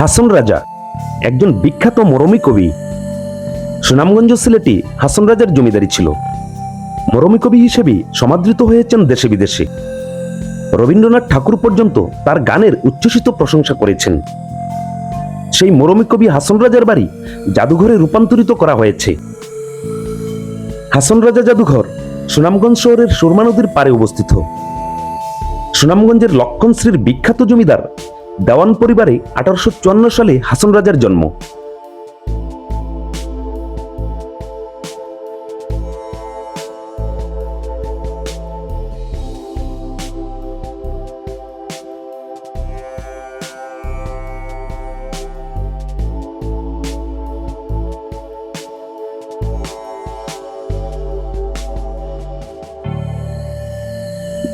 হাসন রাজা, একজন বিখ্যাত মরমী কবি। সুনামগঞ্জ সিলেটি হাসন রাজার জমিদারি ছিল। মরমী কবি হিসেবে সমাদৃত হয়েছেন দেশে বিদেশে। রবীন্দ্রনাথ ঠাকুর পর্যন্ত তার গানের উচ্ছ্বসিত প্রশংসা করেছেন। সেই মরমী কবি হাসন রাজার বাড়ি জাদুঘরে রূপান্তরিত করা হয়েছে। হাসন রাজা জাদুঘর সুনামগঞ্জ শহরের সুরমা নদীর পাড়ে অবস্থিত। সুনামগঞ্জের লক্ষণশ্রীর বিখ্যাত জমিদার দেওয়ান পরিবারে আঠারোশো চুয়ান্ন সালে হাসন রাজার জন্ম।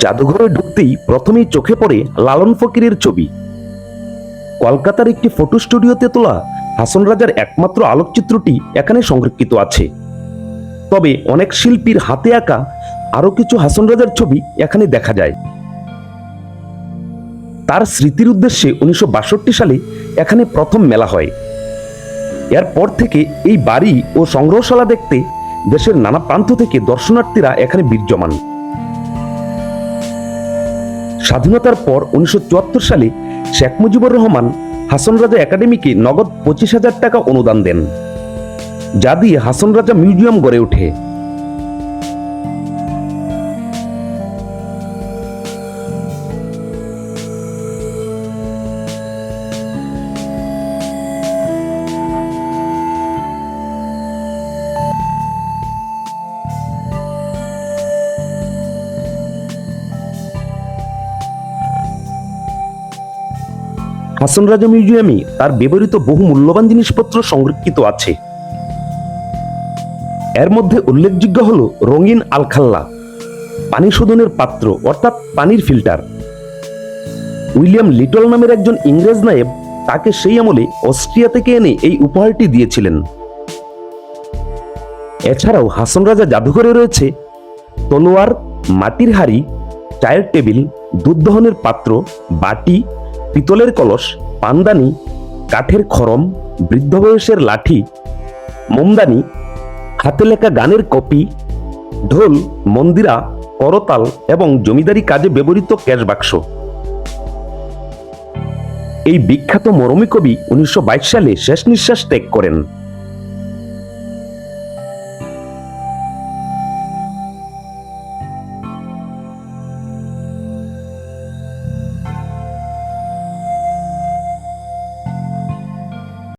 জাদুঘরে ঢুকতেই প্রথমেই চোখে পড়ে লালন ফকিরের ছবি। কলকাতার একটি ফটো স্টুডিওতে তোলা হাসন রাজার একমাত্র আলোকচিত্রটি এখানে সংরক্ষিত আছে। তবে অনেক শিল্পীর হাতে আঁকা আরও কিছু হাসন রাজার ছবি এখানে দেখা যায়। তার স্মৃতির উদ্দেশ্যে উনিশশো বাষট্টি সালে এখানে প্রথম মেলা হয়। এরপর থেকে এই বাড়ি ও সংগ্রহশালা দেখতে দেশের নানা প্রান্ত থেকে দর্শনার্থীরা এখানে বিরাজমান স্বাধীনতার পর উনিশশো চুয়াত্তর সালে শেখ মুজিবুর রহমান হাসন রাজা একাডেমিকে নগদ পঁচিশ হাজার টাকা অনুদান দেন, যা দিয়ে হাসন রাজা মিউজিয়াম গড়ে ওঠে। হাসন রাজা মিউজিয়ামে তার ব্যবহৃত বহু মূল্যবান জিনিসপত্র সংরক্ষিত আছে। এর মধ্যে উল্লেখযোগ্য হল রঙিন আলখাল্লা, পানি শোধনের পাত্র অর্থাৎ পানির ফিল্টার। উইলিয়াম লিটল নামের একজন ইংরেজ নায়েব তাকে সেই আমলে অস্ট্রিয়া থেকে এনে এই উপহারটি দিয়েছিলেন। এছাড়াও হাসন রাজা জাদুঘরে রয়েছে তলোয়ার, মাটির হাড়ি, চায়ের টেবিল, দুধ দহনের পাত্র, বাটি পিতলের কলস, পান্দানি, কাঠের খরম, বৃদ্ধ বয়সের লাঠি, মোমদানি, হাতে লেখা গানের কপি, ঢোল, মন্দিরা করতাল এবং জমিদারি কাজে ব্যবহৃত ক্যাশ বাক্স। এই বিখ্যাত মরমী কবি উনিশশো বাইশ সালে শেষ নিঃশ্বাস ত্যাগ করেন।